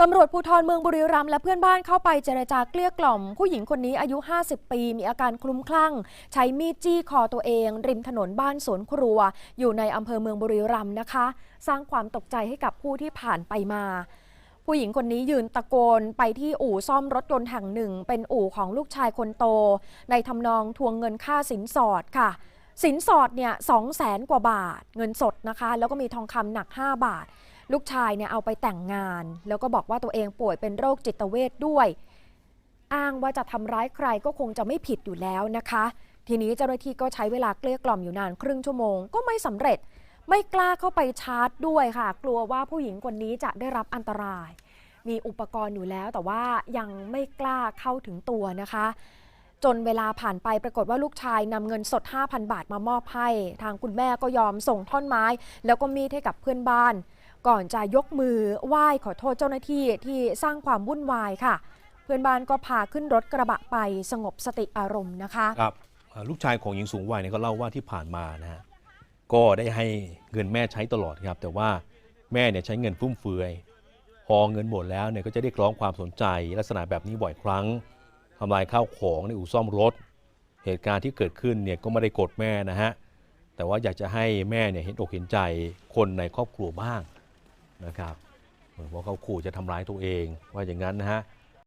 ตำรวจภูธรเมืองบุรีรัมย์และเพื่อนบ้านเข้าไปเจรจาเกลี้ยกล่อม ผู้หญิงคนนี้อายุ 50 ปี มีอาการคลุ้มคลั่ง ใช้มีดจี้คอตัวเอง ริมถนนบ้านสวนครัว อยู่ในอำเภอเมืองบุรีรัมย์นะคะ สร้างความตกใจให้กับผู้ที่ผ่านไปมาผู้หญิงคนนี้ยืนตะโกนไปที่อู่ซ่อมรถยนต์แห่งหนึ่ง เป็นอู่ของลูกชายคนโต ในทำนองทวงเงินค่าสินสอดค่ะ สินสอดเนี่ยสองแสนกว่าบาท เงินสดนะคะ แล้วก็มีทองคำหนัก 5 บาท ลูกชายเนี่ยเอาไปแต่งงาน แล้วก็บอกว่าตัวเองป่วยเป็นโรคจิตเวทด้วย อ้างว่าจะทำร้ายใครก็คงจะไม่ผิดอยู่แล้วนะคะ ทีนี้เจ้าหน้าที่ก็ใช้เวลาเกลี้ยกล่อมอยู่นานครึ่งชั่วโมงก็ไม่สำเร็จ ไม่กล้าเข้าไปชาร์จด้วยค่ะ กลัวว่าผู้หญิงคนนี้จะได้รับอันตราย มีอุปกรณ์อยู่แล้วแต่ว่ายังไม่กล้าเข้าถึงตัวนะคะจนเวลาผ่านไปปรากฏว่าลูกชายนำเงินสด 5,000 บาทมามอบให้ ทางคุณแม่ก็ยอมส่งท่อนไม้ แล้วก็มีดให้กับเพื่อนบ้าน ก่อนจะยกมือไหว้ขอโทษเจ้าหน้าที่ที่สร้างความวุ่นวายค่ะ เพื่อนบ้านก็พาขึ้นรถกระบะไปสงบสติอารมณ์นะคะ ครับลูกชายของหญิงสูงวัยเนี่ยก็เล่าว่าที่ผ่านมานะฮะก็ได้ให้เงินแม่ใช้ตลอดครับ แต่ว่าแม่เนี่ยใช้เงินฟุ่มเฟือยพอเงินหมดแล้วเนี่ยก็จะเรียกร้องความสนใจ ลักษณะแบบนี้บ่อยครั้งทำลายข้าวของในอู่ซ่อมรถ เหตุการณ์ที่เกิดขึ้นเนี่ยก็ไม่ได้โกรธแม่นะฮะแต่ว่าอยากจะให้แม่เนี่ยเห็นอกเห็นใจคนในครอบครัวบ้าง นะครับเหมือนว่าเขาขู่จะทำร้ายตัวเองว่าอย่างนั้นนะฮะ